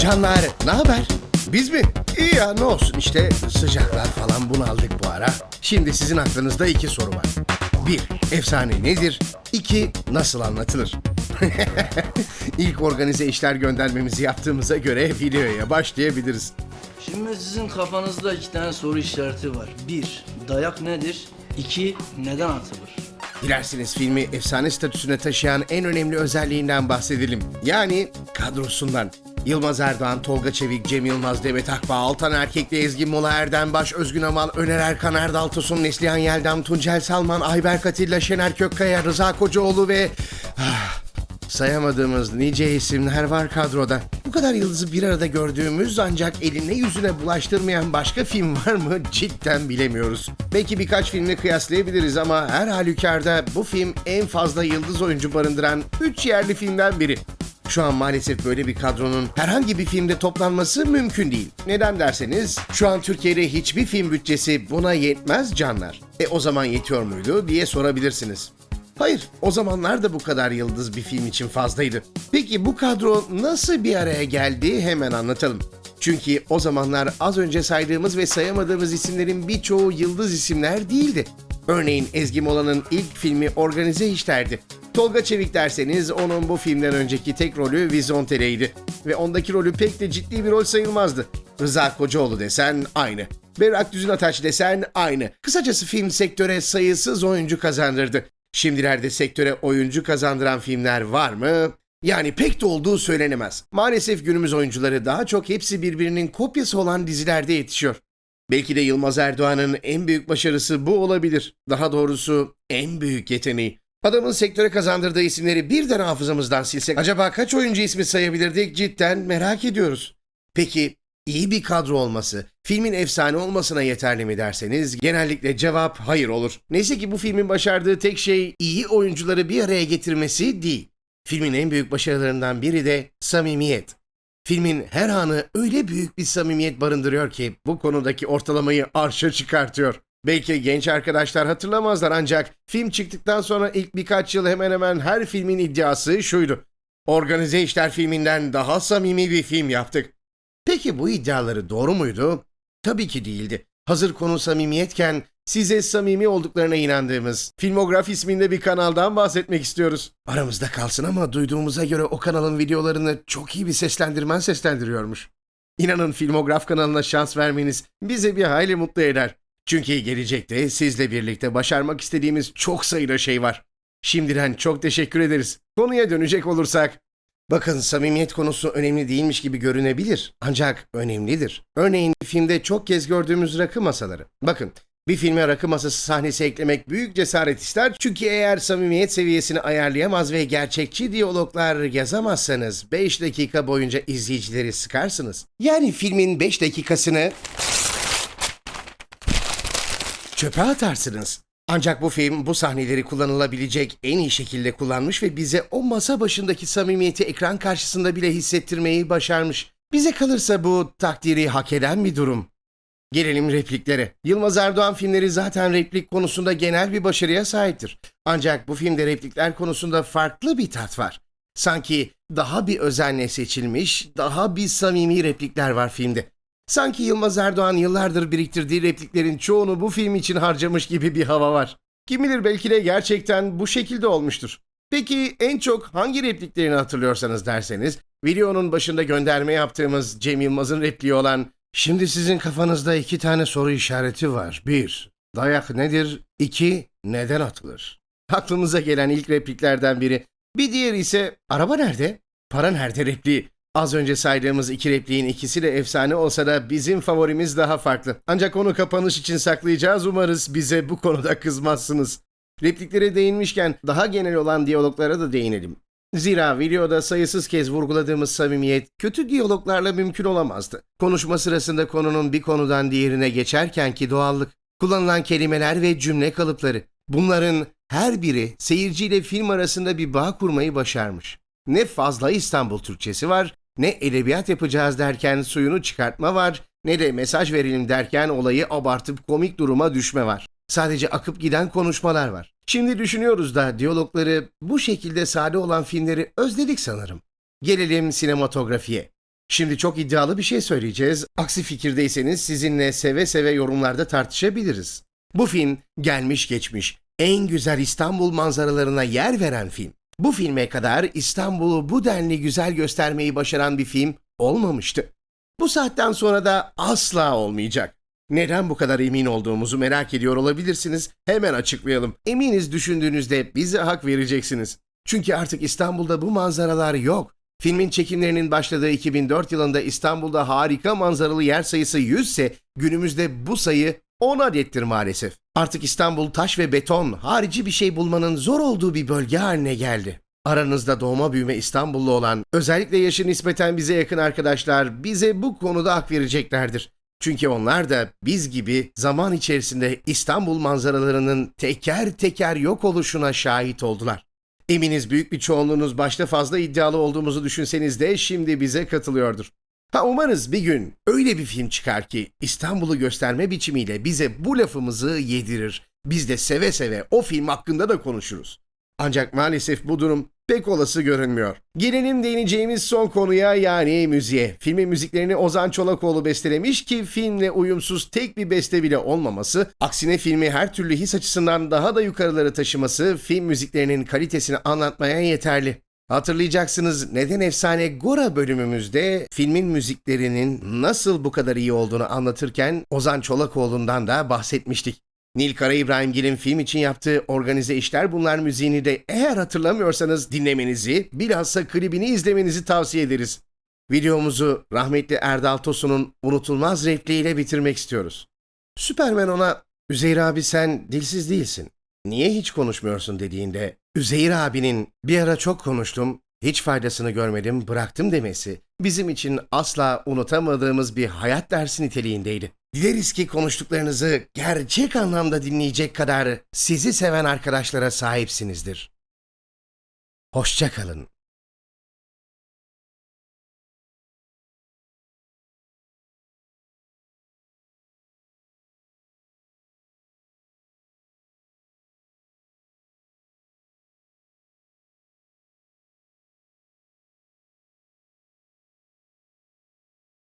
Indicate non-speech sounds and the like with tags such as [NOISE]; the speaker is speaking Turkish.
Canlar ne haber? Biz mi? İyi ya ne olsun işte sıcaklar falan bunaldık bu ara. Şimdi sizin aklınızda iki soru var. Bir, efsane nedir? İki, nasıl anlatılır? [LAUGHS] İlk organize işler göndermemizi yaptığımıza göre videoya başlayabiliriz. Şimdi sizin kafanızda iki tane soru işareti var. Bir, dayak nedir? İki, neden atılır? Dilerseniz filmi efsane statüsüne taşıyan en önemli özelliğinden bahsedelim. Yani kadrosundan. Yılmaz Erdoğan, Tolga Çevik, Cem Yılmaz, Demet Akbağ, Altan Erkekli, Ezgi Mola Erdembaş, Özgün Amal, Öner Erkan, Erdal Tosun, Neslihan Yeldam, Tuncel Salman, Ayberk Atilla, Şener Kökkaya, Rıza Kocaoğlu ve... Ah, sayamadığımız nice isimler var kadroda. Bu kadar yıldızı bir arada gördüğümüz ancak eline yüzüne bulaştırmayan başka film var mı cidden bilemiyoruz. Belki birkaç filmle kıyaslayabiliriz ama her halükarda bu film en fazla yıldız oyuncu barındıran 3 yerli filmden biri. Şu an maalesef böyle bir kadronun herhangi bir filmde toplanması mümkün değil. Neden derseniz şu an Türkiye'de hiçbir film bütçesi buna yetmez canlar. E o zaman yetiyor muydu diye sorabilirsiniz. Hayır, o zamanlar da bu kadar yıldız bir film için fazlaydı. Peki bu kadro nasıl bir araya geldi hemen anlatalım. Çünkü o zamanlar az önce saydığımız ve sayamadığımız isimlerin birçoğu yıldız isimler değildi. Örneğin Ezgi Mola'nın ilk filmi Organize İşler'di. Tolga Çevik derseniz onun bu filmden önceki tek rolü Vizontele'ydi. Ve ondaki rolü pek de ciddi bir rol sayılmazdı. Rıza Kocaoğlu desen aynı. Berrak Düzün Ataç desen aynı. Kısacası film sektöre sayısız oyuncu kazandırdı. Şimdilerde sektöre oyuncu kazandıran filmler var mı? Yani pek de olduğu söylenemez. Maalesef günümüz oyuncuları daha çok hepsi birbirinin kopyası olan dizilerde yetişiyor. Belki de Yılmaz Erdoğan'ın en büyük başarısı bu olabilir. Daha doğrusu en büyük yeteneği. Adamın sektöre kazandırdığı isimleri birden hafızamızdan silsek acaba kaç oyuncu ismi sayabilirdik cidden merak ediyoruz. Peki iyi bir kadro olması, filmin efsane olmasına yeterli mi derseniz genellikle cevap hayır olur. Neyse ki bu filmin başardığı tek şey iyi oyuncuları bir araya getirmesi değil. Filmin en büyük başarılarından biri de samimiyet. Filmin her anı öyle büyük bir samimiyet barındırıyor ki bu konudaki ortalamayı arşa çıkartıyor. Belki genç arkadaşlar hatırlamazlar ancak film çıktıktan sonra ilk birkaç yıl hemen hemen her filmin iddiası şuydu. Organize İşler filminden daha samimi bir film yaptık. Peki bu iddiaları doğru muydu? Tabii ki değildi. Hazır konu samimiyetken size samimi olduklarına inandığımız Filmograf isminde bir kanaldan bahsetmek istiyoruz. Aramızda kalsın ama duyduğumuza göre o kanalın videolarını çok iyi bir seslendirmen seslendiriyormuş. İnanın Filmograf kanalına şans vermeniz bizi bir hayli mutlu eder. Çünkü gelecekte sizle birlikte başarmak istediğimiz çok sayıda şey var. Şimdiden çok teşekkür ederiz. Konuya dönecek olursak, Bakın samimiyet konusu önemli değilmiş gibi görünebilir. Ancak önemlidir. Örneğin filmde çok kez gördüğümüz rakı masaları. Bakın bir filme rakı masası sahnesi eklemek büyük cesaret ister. Çünkü eğer samimiyet seviyesini ayarlayamaz ve gerçekçi diyaloglar yazamazsanız 5 dakika boyunca izleyicileri sıkarsınız. Yani filmin 5 dakikasını çöpe atarsınız. Ancak bu film bu sahneleri kullanılabilecek en iyi şekilde kullanmış ve bize o masa başındaki samimiyeti ekran karşısında bile hissettirmeyi başarmış. Bize kalırsa bu takdiri hak eden bir durum. Gelelim repliklere. Yılmaz Erdoğan filmleri zaten replik konusunda genel bir başarıya sahiptir. Ancak bu filmde replikler konusunda farklı bir tat var. Sanki daha bir özenle seçilmiş, daha bir samimi replikler var filmde. Sanki Yılmaz Erdoğan yıllardır biriktirdiği repliklerin çoğunu bu film için harcamış gibi bir hava var. Kim bilir belki de gerçekten bu şekilde olmuştur. Peki en çok hangi repliklerini hatırlıyorsanız derseniz, videonun başında gönderme yaptığımız Cem Yılmaz'ın repliği olan Şimdi sizin kafanızda iki tane soru işareti var. Bir, dayak nedir? İki, neden atılır? Aklımıza gelen ilk repliklerden biri. Bir diğeri ise araba nerede? Para nerede repliği. Az önce saydığımız iki repliğin ikisi de efsane olsa da bizim favorimiz daha farklı. Ancak onu kapanış için saklayacağız umarız bize bu konuda kızmazsınız. Repliklere değinmişken daha genel olan diyaloglara da değinelim. Zira videoda sayısız kez vurguladığımız samimiyet kötü diyaloglarla mümkün olamazdı. Konuşma sırasında konunun bir konudan diğerine geçerken ki doğallık, kullanılan kelimeler ve cümle kalıpları. Bunların her biri seyirciyle film arasında bir bağ kurmayı başarmış. Ne fazla İstanbul Türkçesi var, ne edebiyat yapacağız derken suyunu çıkartma var, ne de mesaj verelim derken olayı abartıp komik duruma düşme var. Sadece akıp giden konuşmalar var. Şimdi düşünüyoruz da diyalogları bu şekilde sade olan filmleri özledik sanırım. Gelelim sinematografiye. Şimdi çok iddialı bir şey söyleyeceğiz. Aksi fikirdeyseniz sizinle seve seve yorumlarda tartışabiliriz. Bu film gelmiş geçmiş en güzel İstanbul manzaralarına yer veren film. Bu filme kadar İstanbul'u bu denli güzel göstermeyi başaran bir film olmamıştı. Bu saatten sonra da asla olmayacak. Neden bu kadar emin olduğumuzu merak ediyor olabilirsiniz. Hemen açıklayalım. Eminiz düşündüğünüzde bize hak vereceksiniz. Çünkü artık İstanbul'da bu manzaralar yok. Filmin çekimlerinin başladığı 2004 yılında İstanbul'da harika manzaralı yer sayısı 100 ise günümüzde bu sayı 10 adettir maalesef. Artık İstanbul taş ve beton, harici bir şey bulmanın zor olduğu bir bölge haline geldi. Aranızda doğma büyüme İstanbullu olan, özellikle yaşı nispeten bize yakın arkadaşlar bize bu konuda hak vereceklerdir. Çünkü onlar da biz gibi zaman içerisinde İstanbul manzaralarının teker teker yok oluşuna şahit oldular. Eminiz büyük bir çoğunluğunuz başta fazla iddialı olduğumuzu düşünseniz de şimdi bize katılıyordur. Ha umarız bir gün öyle bir film çıkar ki İstanbul'u gösterme biçimiyle bize bu lafımızı yedirir. Biz de seve seve o film hakkında da konuşuruz. Ancak maalesef bu durum pek olası görünmüyor. Gelelim değineceğimiz son konuya yani müziğe. Filmin müziklerini Ozan Çolakoğlu bestelemiş ki filmle uyumsuz tek bir beste bile olmaması, aksine filmi her türlü his açısından daha da yukarılara taşıması film müziklerinin kalitesini anlatmaya yeterli. Hatırlayacaksınız neden efsane Gora bölümümüzde filmin müziklerinin nasıl bu kadar iyi olduğunu anlatırken Ozan Çolakoğlu'ndan da bahsetmiştik. Nil Kara İbrahimgil'in film için yaptığı Organize İşler Bunlar müziğini de eğer hatırlamıyorsanız dinlemenizi, bilhassa klibini izlemenizi tavsiye ederiz. Videomuzu rahmetli Erdal Tosun'un unutulmaz repliğiyle bitirmek istiyoruz. Süpermen ona, Üzeyir abi sen dilsiz değilsin. Niye hiç konuşmuyorsun dediğinde, Üzeyir abinin bir ara çok konuştum, hiç faydasını görmedim, bıraktım demesi bizim için asla unutamadığımız bir hayat dersi niteliğindeydi. Dileriz ki konuştuklarınızı gerçek anlamda dinleyecek kadar sizi seven arkadaşlara sahipsinizdir. Hoşçakalın.